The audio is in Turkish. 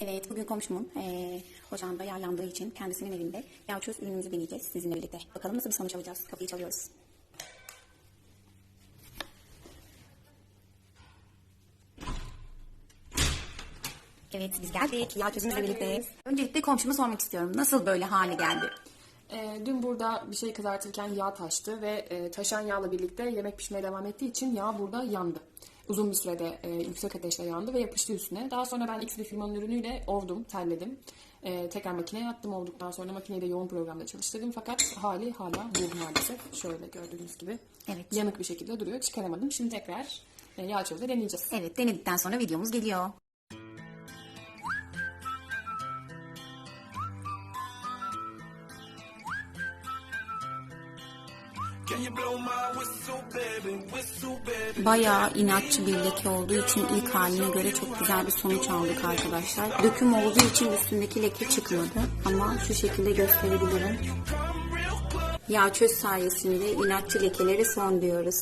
Evet, bugün komşumun eee ocağında yağ yandığı için kendisinin evinde yağ çöz ürünümüzü deneyeceğiz sizinle birlikte. Bakalım nasıl bir sonuç alacağız. Kapıyı çalıyoruz. Evet, biz geldik. Yağ çözümüzle birlikteyiz. Öncelikle komşumu sormak istiyorum. Nasıl böyle hale geldi? Ee, dün burada bir şey kızartırken yağ taştı ve e, taşan yağla birlikte yemek pişmeye devam ettiği için yağ burada yandı. Uzun bir sürede e, yüksek ateşle yandı ve yapıştı üstüne. Daha sonra ben X bir firmanın ürünüyle ovdum, terledim. E, tekrar makineye attım ovduktan sonra makineyi de yoğun programda çalıştırdım. Fakat hali hala bu maalesef. Şöyle gördüğünüz gibi Evet. yanık bir şekilde duruyor. Çıkaramadım. Şimdi tekrar e, yağ çözle deneyeceğiz. Evet, denedikten sonra videomuz geliyor. Can you blow my whistle, baby? Whistle. Bayağı inatçı bir leke olduğu için ilk haline göre çok güzel bir sonuç aldık arkadaşlar. Döküm olduğu için üstündeki leke çıkmadı ama şu şekilde gösterebilirim. Yağ çöz sayesinde inatçı lekelere son diyoruz.